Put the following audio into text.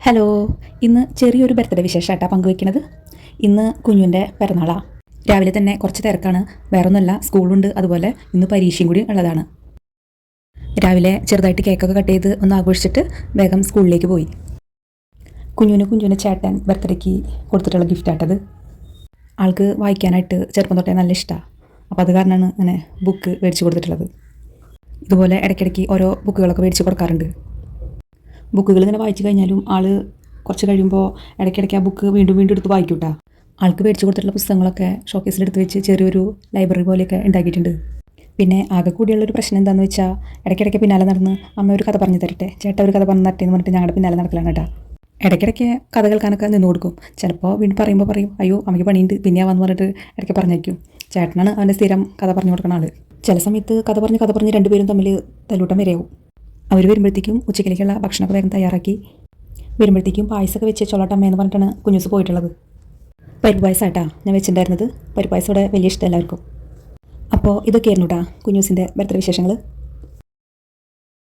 Hello ഇന്ന് ചെറിയൊരു birthday വിശേഷമായിട്ടാണ് പങ്കുവയ്ക്കുന്നത് ഇന്ന് കുഞ്ഞുന്റെ പിറന്നാളാണ് രാവിലെ തന്നെ കുറച്ച് തിരക്കാണ്. വേറൊന്നുമല്ല സ്കൂളുണ്ട്. അതുപോലെ ഇന്ന് പരീക്ഷയും കൂടി ഉള്ളതാണ്. രാവിലെ ചെറുതായിട്ട് കേക്കൊക്കെ കട്ട് ചെയ്ത് ഒന്ന് ആഘോഷിച്ചിട്ട് വേഗം സ്കൂളിലേക്ക് പോയി. കുഞ്ഞുവിന് കുഞ്ഞുവിനെ ചേട്ടൻ ബർത്ത്ഡേക്ക് കൊടുത്തിട്ടുള്ള ഗിഫ്റ്റാട്ടത്. ആൾക്ക് വായിക്കാനായിട്ട് ചെറുപ്പം തൊട്ടേ നല്ല ഇഷ്ടമാണ് അപ്പോൾ അത് കാരണമാണ് ഇങ്ങനെ ബുക്ക് മേടിച്ച് കൊടുത്തിട്ടുള്ളത്. ഇതുപോലെ ഇടയ്ക്കിടയ്ക്ക് ഓരോ ബുക്കുകളൊക്കെ മേടിച്ച് കൊടുക്കാറുണ്ട്. ബുക്കുകൾ ഇങ്ങനെ വായിച്ചു കഴിഞ്ഞാലും ആൾ കുറച്ച് കഴിയുമ്പോൾ ഇടയ്ക്കിടയ്ക്ക് ആ ബുക്ക് വീണ്ടും വീണ്ടും എടുത്ത് വായിക്കും കേട്ടോ ആൾക്ക് മേടിച്ച് കൊടുത്തിട്ടുള്ള പുസ്തകങ്ങളൊക്കെ ഷോക്കേസിലെടുത്ത് വെച്ച് ചെറിയൊരു ലൈബ്രറി പോലെയൊക്കെ ഉണ്ടാക്കിയിട്ടുണ്ട്. പിന്നെ ആകെ കൂടിയുള്ളൊരു പ്രശ്നം എന്താണെന്ന് വെച്ചാൽ ഇടയ്ക്കിടയ്ക്ക് പിന്നാലെ നടന്ന് അമ്മ ഒരു കഥ പറഞ്ഞു തരട്ടെ ചേട്ടാ ഒരു കഥ പറഞ്ഞു തരട്ടെ എന്ന് പറഞ്ഞിട്ട് ഞങ്ങളുടെ പിന്നാലെ നടക്കലാണ് കേട്ടോ. ഇടയ്ക്കിടയ്ക്ക് കഥകൾ കേൾക്കാനൊക്കെ നിന്ന് കൊടുക്കും. ചിലപ്പോൾ വീണ്ടും പറയുമ്പോൾ പറയും അയ്യോ അമ്മയ്ക്ക് പണിയുണ്ട് പിന്നെ വന്ന് പറഞ്ഞിട്ട് ഇടയ്ക്ക് പറഞ്ഞേക്കും ചേട്ടനാണ് അവന്റെ സ്ഥിരം കഥ പറഞ്ഞു കൊടുക്കുന്ന ആൾ ചില സമയത്ത് കഥ പറഞ്ഞ് കഥ പറഞ്ഞ് രണ്ടുപേരും തമ്മിൽ തല്ലൂട്ടം വരെയാവും. അവർ വരുമ്പോഴത്തേക്കും ഉച്ചക്കിലേക്കുള്ള ഭക്ഷണമൊക്കെ വേഗം തയ്യാറാക്കി വരുമ്പോഴത്തേക്കും പായസമൊക്കെ വെച്ച് ചൊള്ളട്ടമ്മ എന്ന് പറഞ്ഞിട്ടാണ് കുഞ്ഞുസ് പോയിട്ടുള്ളത്. പരിപ്പ് പായസമായിട്ടാ ഞാൻ വെച്ചിട്ടുണ്ടായിരുന്നത്. പരിപ്പ് പായസം ഇവിടെ വലിയ ഇഷ്ടം എല്ലാവർക്കും. അപ്പോൾ ഇതൊക്കെയായിരുന്നു കേട്ടോ കുഞ്ഞൂസിന്റെ ബർത്ത്ഡേ വിശേഷങ്ങൾ